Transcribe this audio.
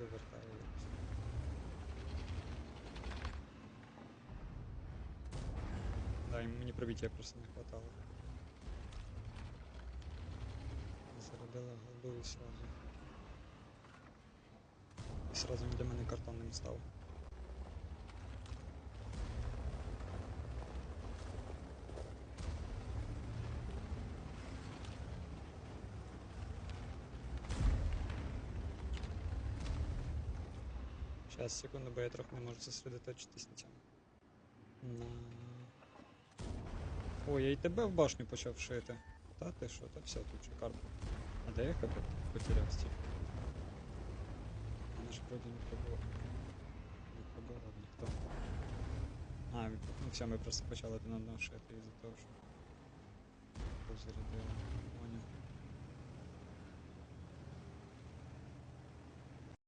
довертаю. Да, мені пробиття просто не хватало. Зарядила голду сразу. І сразу він для мене картонним став. Зараз, секунду, бо я трохи не можу зосередоточитись на цьому. На... О, я і тебе в башню почав шити. Та ти що, та все, тут шикарно. А де я хп потеряв стільки? Мене ж вроді не пробував. Не пробував ніхто. А, ну все, ми просто почали один одного шити із-за того, що позарядили.